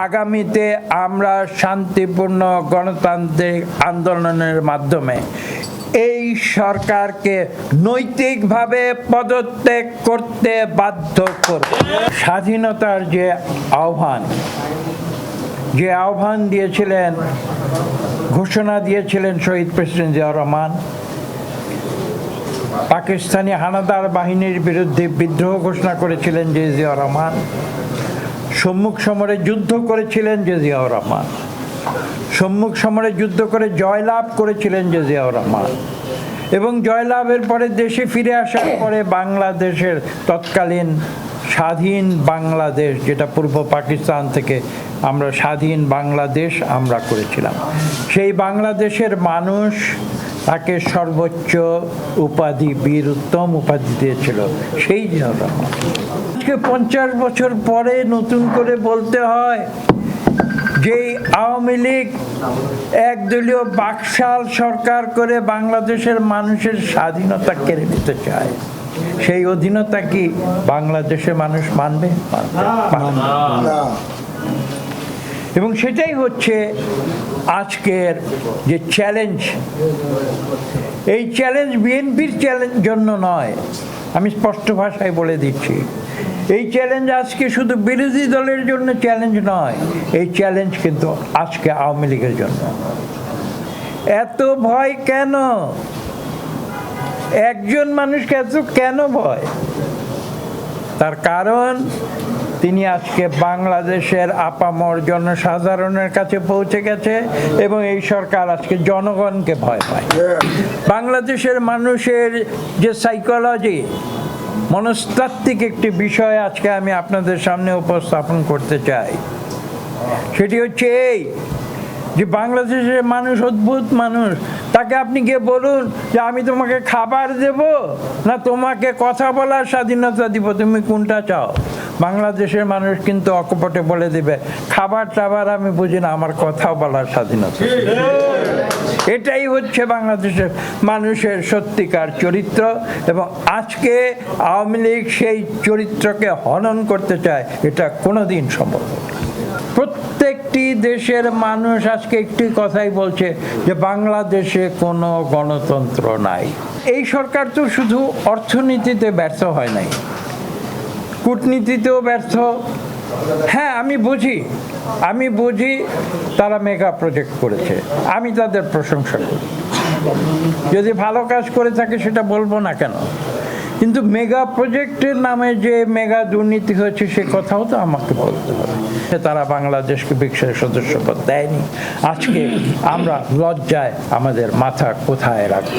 আগামীতে আমরা শান্তিপূর্ণ গণতান্ত্রিক আন্দোলনের মাধ্যমে এই সরকারকে নৈতিকভাবে পদত্যাগ করতে বাধ্য করব। স্বাধীনতার যে আহ্বান যে আহ্বান দিয়েছিলেন, ঘোষণা দিয়েছিলেন শহীদ প্রেসিডেন্ট জিয়া রহমান, পাকিস্তানি হানাদার বাহিনীর বিরুদ্ধে বিদ্রোহ ঘোষণা করেছিলেন যে জিয়া রহমান সম্মুখ সমরে যুদ্ধ করেছিলেন যে জিয়াউর রহমান। সম্মুখ সমরে যুদ্ধ করে জয়লাভ করেছিলেন যে জিয়াউর রহমান। এবং জয়লাভের পরে দেশে ফিরে আসার পরে বাংলাদেশের তৎকালীন স্বাধীন বাংলাদেশ, যেটা পূর্ব পাকিস্তান থেকে আমরা স্বাধীন বাংলাদেশ আমরা করেছিলাম। সেই বাংলাদেশের মানুষ তাকে সর্বোচ্চ উপাধি বীর উত্তম উপাধি দিয়েছিল। সেই জন্য আজকে পঞ্চাশ বছর পরে নতুন করে বলতে হয় যে আওয়ামী লীগ একদলীয় বাকশাল সরকার করে বাংলাদেশের মানুষের স্বাধীনতা কেড়ে নিতে চায়। সেই অধীনতা কি বাংলাদেশের মানুষ মানবে। এবং সেটাই হচ্ছে আজকের যে চ্যালেঞ্জ এই চ্যালেঞ্জ বিএনপির চ্যালেঞ্জ জন্য নয়, আমি স্পষ্ট ভাষায় বলে দিচ্ছি। এই চ্যালেঞ্জ আজকে শুধু বিরোধী দলের জন্য চ্যালেঞ্জ নয়, এই চ্যালেঞ্জ কিন্তু আজকে আওয়ামী লীগের জন্য। এত ভয় কেন? একজন মানুষকে এত কেন ভয়? তার কারণ তিনি আজকে বাংলাদেশের আপামর জনসাধারণের কাছে পৌঁছে গেছে এবং এই সরকার আজকে জনগণকে ভয় পায়। বাংলাদেশের মানুষের যে সাইকোলজি মনস্তাত্ত্বিক একটি বিষয় আজকে আমি আপনাদের সামনে উপস্থাপন করতে চাই। সেটি হচ্ছে এই যে বাংলাদেশের মানুষ অদ্ভুত মানুষ। তাকে আপনি গিয়ে বলুন যে আমি তোমাকে খাবার দেব না তোমাকে কথা বলার স্বাধীনতা দিব। তুমি কোনটা চাও? বাংলাদেশের মানুষ কিন্তু অকপটে বলে দিবে, খাবার টাবার আমি বুঝি না, আমার কথা বলার স্বাধীনতা এটাই হচ্ছে বাংলাদেশের মানুষের সত্যিকার চরিত্র এবং আজকে আওয়ামী লীগ সেই চরিত্রকে হনন করতে চায়, এটা কোনোদিন সম্ভব প্রত্যেকটি দেশের মানুষ আজকে একটি কথাই বলছে যে, বাংলাদেশে কোনো গণতন্ত্র নাই। এই সরকার তো শুধু অর্থনীতিতে ব্যর্থ হয় নাই। কূটনীতিতেও ব্যর্থ। হ্যাঁ আমি বুঝি। আমি বুঝি তারা মেগা প্রজেক্ট করেছে। আমি তাদের প্রশংসা করি। যদি ভালো কাজ করে থাকে সেটা বলব না কেন? কিন্তু মেগা প্রজেক্টের নামে যে মেগা দুর্নীতি হয়েছে সে কথাও তো আমাকে বলতে হবে। সে তারা বাংলাদেশকে বিশ্বের সদস্যপদ দেয়নি। আজকে আমরা লজ্জায় আমাদের মাথা কোথায় রাখব?